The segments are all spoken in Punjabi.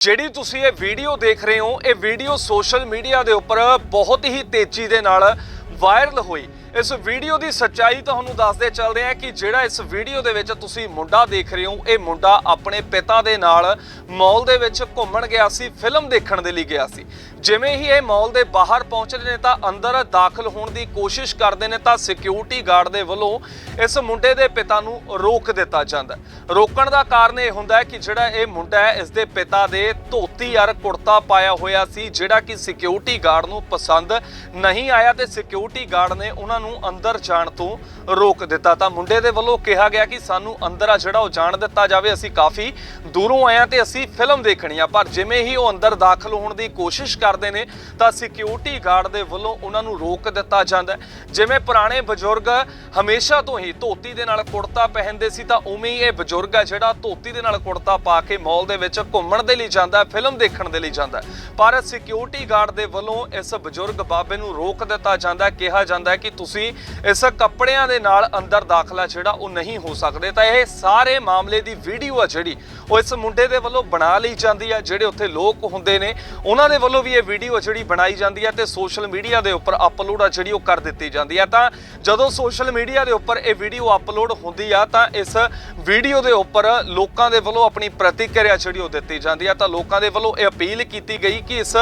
ਜਿਹੜੀ ਤੁਸੀਂ ਇਹ ਵੀਡੀਓ ਦੇਖ ਰਹੇ ਹੋ, ਇਹ ਵੀਡੀਓ ਸੋਸ਼ਲ ਮੀਡੀਆ ਦੇ ਉੱਪਰ ਬਹੁਤ ਹੀ ਤੇਜ਼ੀ ਦੇ ਨਾਲ ਵਾਇਰਲ ਹੋਈ। ਇਸ ਵੀਡੀਓ ਦੀ ਸੱਚਾਈ ਤੁਹਾਨੂੰ ਦੱਸਦੇ ਚੱਲਦੇ ਆ ਕਿ ਜਿਹੜਾ ਇਸ ਵੀਡੀਓ ਦੇ ਵਿੱਚ ਤੁਸੀਂ ਮੁੰਡਾ ਦੇਖ ਰਹੇ ਹੋ, ਇਹ ਮੁੰਡਾ ਆਪਣੇ ਪਿਤਾ ਦੇ ਨਾਲ ਮਾਲ ਦੇ ਵਿੱਚ ਘੁੰਮਣ ਗਿਆ ਸੀ, ਫਿਲਮ ਦੇਖਣ ਦੇ ਲਈ ਗਿਆ ਸੀ। ਜਿਵੇਂ ਹੀ ਇਹ ਮਾਲ ਦੇ ਬਾਹਰ ਪਹੁੰਚਦੇ ਨੇ ਤਾਂ ਅੰਦਰ ਦਾਖਲ ਹੋਣ ਦੀ ਕੋਸ਼ਿਸ਼ ਕਰਦੇ ਨੇ ਤਾਂ ਸਿਕਿਉਰਿਟੀ ਗਾਰਡ ਦੇ ਵੱਲੋਂ ਇਸ ਮੁੰਡੇ ਦੇ ਪਿਤਾ ਨੂੰ ਰੋਕ ਦਿੱਤਾ ਜਾਂਦਾ ਰੋਕਣ ਦਾ ਕਾਰਨ ਇਹ ਹੁੰਦਾ ਹੈ ਕਿ ਜਿਹੜਾ ਇਹ ਮੁੰਡਾ ਹੈ, ਇਸ ਦੇ ਪਿਤਾ ਦੇ ਧੋਤੀ ਯਾਰ ਕੁੜਤਾ ਪਾਇਆ ਹੋਇਆ ਸੀ, ਜਿਹੜਾ ਕਿ ਸਿਕਿਉਰਿਟੀ ਗਾਰਡ ਨੂੰ ਪਸੰਦ ਨਹੀਂ ਆਇਆ ਤੇ ਸਿਕਿਉਰਿਟੀ ਗਾਰਡ ਨੇ ਉਹਨਾਂ ਨੂੰ ਅੰਦਰ ਜਾਣ ਤੋਂ ਰੋਕ ਦਿੱਤਾ। ਤਾਂ ਮੁੰਡੇ ਦੇ ਵੱਲੋਂ ਕਿਹਾ ਗਿਆ ਕਿ ਸਾਨੂੰ ਅੰਦਰ ਆ ਜਿਹੜਾ ਉਹ ਜਾਣ ਦਿੱਤਾ ਜਾਵੇ। ਅਸੀਂ ਕਾਫੀ ਦੂਰੋਂ ਆਏ ਹਾਂ ਤੇ ਅਸੀਂ ਫਿਲਮ ਦੇਖਣੀ ਆ। ਪਰ ਜਿਵੇਂ ਹੀ ਉਹ ਅੰਦਰ ਦਾਖਲ ਹੋਣ ਦੀ ਕੋਸ਼ਿਸ਼ ਕਰਦੇ ਨੇ, ਤਾਂ ਸਿਕਿਉਰਿਟੀ ਗਾਰਡ ਦੇ ਵੱਲੋਂ ਉਹਨਾਂ ਨੂੰ ਰੋਕ ਦਿੱਤਾ ਜਾਂਦਾ ਜਿਵੇਂ ਪੁਰਾਣੇ ਬਜ਼ੁਰਗ ਹਮੇਸ਼ਾ ਤੋਂ ਹੀ ਧੋਤੀ ਦੇ ਨਾਲ ਕੁੜਤਾ ਪਹਿਨਦੇ ਸੀ, ਤਾਂ ਉਵੇਂ ਹੀ ਇਹ ਬਜ਼ੁਰਗ ਹੈ ਜਿਹੜਾ ਧੋਤੀ ਦੇ ਨਾਲ ਕੁੜਤਾ ਪਾ ਕੇ ਮਾਲ ਦੇ ਵਿੱਚ ਘੁੰਮਣ ਦੇ ਲਈ ਜਾਂਦਾ ਫਿਲਮ ਦੇਖਣ ਦੇ ਲਈ ਜਾਂਦਾ ਪਰ ਸਿਕਿਉਰਿਟੀ ਗਾਰਡ ਦੇ ਵੱਲੋਂ ਇਸ ਬਜ਼ੁਰਗ ਬਾਬੇ ਨੂੰ ਰੋਕ ਦਿੱਤਾ ਜਾਂਦਾ ਕਿਹਾ ਜਾਂਦਾ ਹੈ ਕਿ ਤੁਸੀਂ ਤੁਸੀਂ ਇਸ ਕੱਪੜਿਆਂ ਦੇ ਨਾਲ ਅੰਦਰ ਦਾਖਲਾ ਜਿਹੜਾ ਉਹ ਨਹੀਂ ਹੋ ਸਕਦੇ, ਤਾਂ ਇਹ ਸਾਰੇ ਮਾਮਲੇ ਦੀ ਵੀਡੀਓ ਆ ਜਿਹੜੀ, ਉਹ ਇਸ ਮੁੰਡੇ ਦੇ ਵੱਲੋਂ ਬਣਾ ਲਈ ਜਾਂਦੀ ਆ, ਜਿਹੜੇ ਉੱਥੇ ਲੋਕ ਹੁੰਦੇ ਨੇ, ਉਹਨਾਂ ਦੇ ਵੱਲੋਂ ਵੀ ਇਹ ਵੀਡੀਓ ਜਿਹੜੀ ਬਣਾਈ ਜਾਂਦੀ ਹੈ ਤੇ ਸੋਸ਼ਲ ਮੀਡੀਆ ਦੇ ਉੱਪਰ ਅਪਲੋਡ ਆ ਜਿਹੜੀ ਉਹ ਕਰ ਦਿੱਤੀ ਜਾਂਦੀ ਹੈ ਤਾਂ ਜਦੋਂ ਸੋਸ਼ਲ ਮੀਡੀਆ ਦੇ ਉੱਪਰ ਇਹ ਵੀਡੀਓ ਅਪਲੋਡ ਹੁੰਦੀ ਆ, ਤਾਂ ਇਸ ਵੀਡੀਓ ਦੇ ਉੱਪਰ ਲੋਕਾਂ ਦੇ ਵੱਲੋਂ ਆਪਣੀ ਪ੍ਰਤੀਕਿਰਿਆ ਜਿਹੜੀ ਉਹ ਦਿੱਤੀ ਜਾਂਦੀ ਆ, ਤਾਂ ਲੋਕਾਂ ਦੇ ਵੱਲੋਂ ਇਹ ਅਪੀਲ ਕੀਤੀ ਗਈ ਕਿ ਇਸ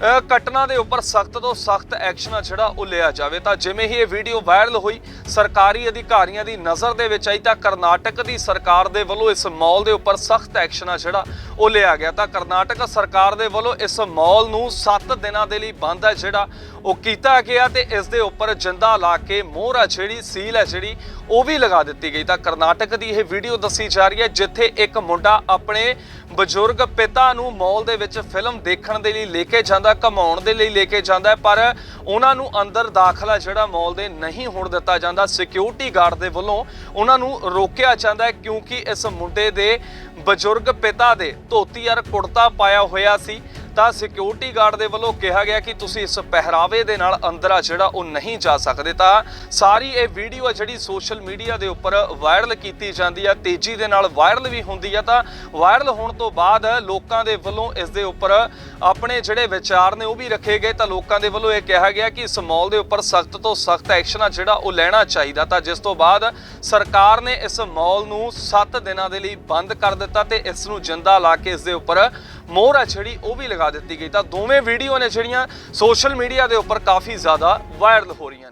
ਘਟਨਾ ਦੇ ਉੱਪਰ ਸਖਤ ਤੋਂ ਸਖਤ ਐਕਸ਼ਨ ਜਿਹੜਾ ਉਹ ਲਿਆ ਜਾਵੇ। ਤਾਂ ਜਿਵੇਂ ਹੀ ਇਹ ਵੀਡੀਓ ਵਾਇਰਲ ਹੋਈ, ਸਰਕਾਰੀ ਅਧਿਕਾਰੀਆਂ ਦੀ ਨਜ਼ਰ ਦੇ ਵਿੱਚ ਆਈ ਤਾਂ ਕਰਨਾਟਕ ਦੀ ਸਰਕਾਰ ਦੇ ਵੱਲੋਂ ਇਸ ਮਾਲ ਦੇ ਉੱਪਰ ਸਖਤ ਐਕਸ਼ਨ ਜਿਹੜਾ ਉਹ ਲਿਆ ਗਿਆ। ਤਾਂ ਕਰਨਾਟਕ ਸਰਕਾਰ ਦੇ ਵੱਲੋਂ ਇਸ ਮਾਲ ਨੂੰ 7 ਦਿਨਾਂ ਦੇ ਲਈ ਬੰਦ ਹੈ ਜਿਹੜਾ ਉਹ ਕੀਤਾ ਗਿਆ ਤੇ ਇਸ ਦੇ ਉੱਪਰ ਜਿੰਦਾ ਲਾ ਕੇ ਮੋਹਰ ਆ ਜਿਹੜੀ ਸੀਲ ਹੈ ਜਿਹੜੀ, ਉਹ ਵੀ ਲਗਾ ਦਿੱਤੀ ਗਈ। ਤਾਂ ਕਰਨਾਟਕ ਦੀ ਇਹ ਵੀਡੀਓ ਦੱਸੀ ਜਾ ਰਹੀ ਹੈ, ਜਿੱਥੇ ਇੱਕ ਮੁੰਡਾ ਆਪਣੇ ਬਜ਼ੁਰਗ ਪਿਤਾ ਨੂੰ ਮਾਲ ਦੇ ਵਿੱਚ ਫਿਲਮ ਦੇਖਣ ਦੇ ਲਈ ਲੈ ਕੇ ਜਾਂਦਾ ਘਮਾਉਣ ਦੇ ਲਈ ਲੈ ਕੇ ਜਾਂਦਾ ਹੈ, ਪਰ ਉਹਨਾਂ ਨੂੰ ਅੰਦਰ ਦਾਖਲਾ ਜਿਹੜਾ ਮਾਲ ਦੇ ਨਹੀਂ ਹੋਣ ਦਿੱਤਾ ਜਾਂਦਾ ਸਿਕਿਉਰਿਟੀ ਗਾਰਡ ਦੇ ਵੱਲੋਂ ਉਹਨਾਂ ਨੂੰ ਰੋਕਿਆ ਜਾਂਦਾ ਕਿਉਂਕਿ ਇਸ ਮੁੰਡੇ ਦੇ ਬਜ਼ੁਰਗ ਪਿਤਾ ਦੇ ਧੋਤੀ ਯਾਰ ਕੁੜਤਾ ਪਾਇਆ ਹੋਇਆ ਸੀ। ਤਾਂ ਸਿਕਿਉਰਿਟੀ ਗਾਰਡ ਦੇ ਵੱਲੋਂ ਕਿਹਾ ਗਿਆ ਕਿ ਤੁਸੀਂ ਇਸ ਪਹਿਰਾਵੇ ਦੇ ਨਾਲ ਅੰਦਰ ਆ ਜਿਹੜਾ ਉਹ ਨਹੀਂ ਜਾ ਸਕਦੇ ਤਾਂ ਸਾਰੀ ਇਹ ਵੀਡੀਓ ਆ ਜਿਹੜੀ ਸੋਸ਼ਲ ਮੀਡੀਆ ਦੇ ਉੱਪਰ ਵਾਇਰਲ ਕੀਤੀ ਜਾਂਦੀ ਆ, ਤੇਜ਼ੀ ਦੇ ਨਾਲ ਵਾਇਰਲ ਵੀ ਹੁੰਦੀ ਆ ਤਾਂ ਵਾਇਰਲ ਹੋਣ ਤੋਂ ਬਾਅਦ ਲੋਕਾਂ ਦੇ ਵੱਲੋਂ ਇਸ ਦੇ ਉੱਪਰ ਆਪਣੇ ਜਿਹੜੇ ਵਿਚਾਰ ਨੇ ਉਹ ਵੀ ਰੱਖੇ ਗਏ ਤਾਂ ਲੋਕਾਂ ਦੇ ਵੱਲੋਂ ਇਹ ਕਿਹਾ ਗਿਆ ਕਿ ਇਸ ਮੌਲ ਦੇ ਉੱਪਰ ਸਖਤ ਤੋਂ ਸਖਤ ਐਕਸ਼ਨ ਆ ਜਿਹੜਾ ਉਹ ਲੈਣਾ ਚਾਹੀਦਾ ਤਾਂ ਜਿਸ ਤੋਂ ਬਾਅਦ ਸਰਕਾਰ ਨੇ ਇਸ ਮੌਲ ਨੂੰ 7 ਦਿਨਾਂ ਦੇ ਲਈ ਬੰਦ ਕਰ ਦਿੱਤਾ ਤੇ ਇਸ ਨੂੰ ਜਿੰਦਾ ਲਾ ਕੇ ਇਸ ਦੇ ਉੱਪਰ ਮੋਹਰ ਆ ਜਿਹੜੀ, ਉਹ ਵੀ ਲਗਾ ਦਿੱਤੀ ਗਈ। ਤਾਂ ਦੋਵੇਂ ਵੀਡੀਓ ਨੇ ਜਿਹੜੀਆਂ ਸੋਸ਼ਲ ਮੀਡੀਆ ਦੇ ਉੱਪਰ ਕਾਫੀ ਜ਼ਿਆਦਾ ਵਾਇਰਲ ਹੋ ਰਹੀਆਂ